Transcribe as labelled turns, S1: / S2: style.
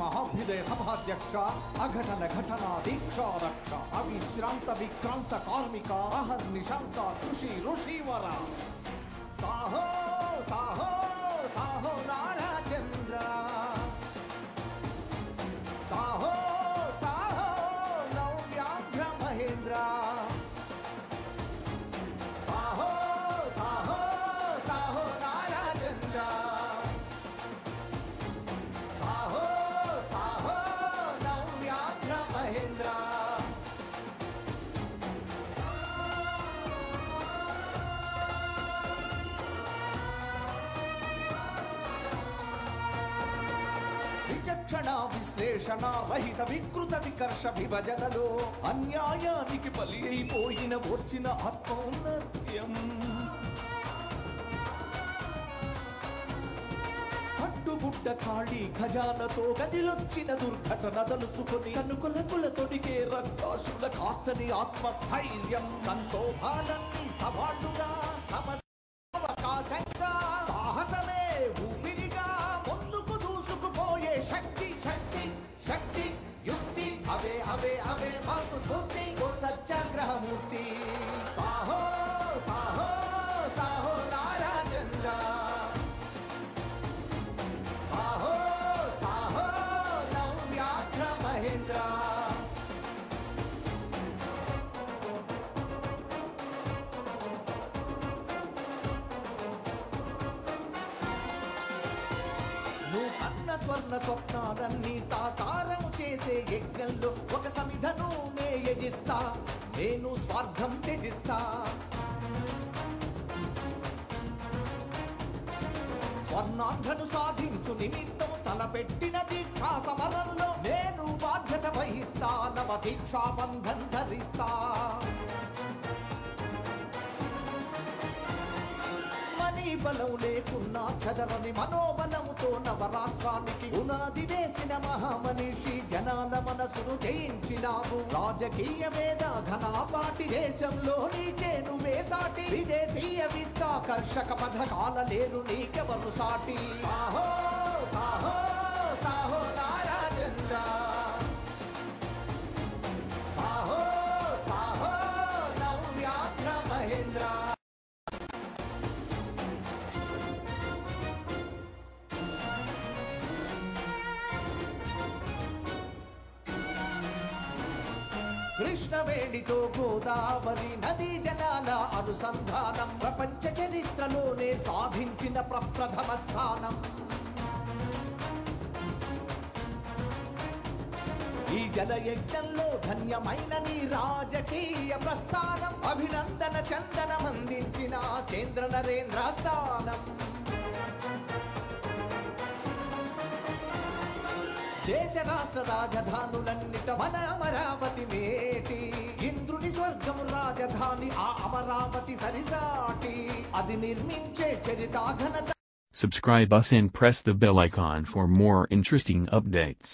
S1: महाभ्युदय सभाध्यक्ष
S2: अघटन घटना दीक्षा दक्ष अविश्रांत विक्रांत कार्मिक अहर निशांत कृषि ऋषि वरा సాహో సాహో సాహో నారాచంద్ర సాహో సాహో విచక్షణ విశ్లేషణ రహిత వికృత వికర్ష విభజనలో అన్యాయానికి బలి అయిపోయిన వచ్చిన ఆత్మౌన్నత్యం. పట్టుబుట్ట ఖాళీ ఖజానతో గదిలొచ్చిన దుర్ఘటన తలుచుకొని కనుకొలకుల తొడిగే రక్తాశుల కాచని ఆత్మస్థైర్యం సంక్షోభాలన్నీ సవాళ్ళుగా సమవకాశంగా సత్యాగ్రహమూర్తి సాహో సాహో సాహో నారాచంద సాహో సాహో నవ్యాఘ్ర మహేంద్ర నువ్వు స్వర్ణ స్వప్నాలన్నీ సాకారము చేసే యజ్ఞంలో ఒక సమిధను నే యజిస్తా నేను స్వార్థం త్యజిస్తా. స్వర్ణాంధ్రను సాధించు నిమిత్తం తలపెట్టిన దీక్షా సమరంలో నేను బాధ్యత వహిస్తా నవ దీక్షాబంధం ధరిస్తా. మనీ బలం లేకున్నా చదరని మనోబలముతో నవరాష్ట్రానికి ఉనాది వేసిన మహామనిషి జనాల మనసును జయించినావు. రాజకీయ వేద ఘనాపాటి దేశంలో నీకే నువ్వే సాటి విదేశీయ విద్యాకర్షక పథకాల లేరు నీకెవరు సాటి. సాహో సాహో సాహో నారాచంద్ర సాహో సాహో నవ్యాఘ్ర మహేంద్ర. కృష్ణవేణితో గోదావరి నదీ జలాల అనుసంధానం ప్రపంచ చరిత్రలోనే సాధించిన ప్రప్రథమ స్థానం. ఈ జలయజ్ఞంలో ధన్యమైన నీ రాజకీయ ప్రస్థానం అభినందన చందనం అందించిన కేంద్ర నరేంద్ర స్థానం. రాష్ట్ర రాజధానులన్నిట మన అమరావతి మేటి ఇంద్రుని స్వర్గము రాజధాని ఆ అమరావతి సరిసాటి అది నిర్మించే చరితాఘనత
S3: Subscribe us and press the bell icon for more interesting updates.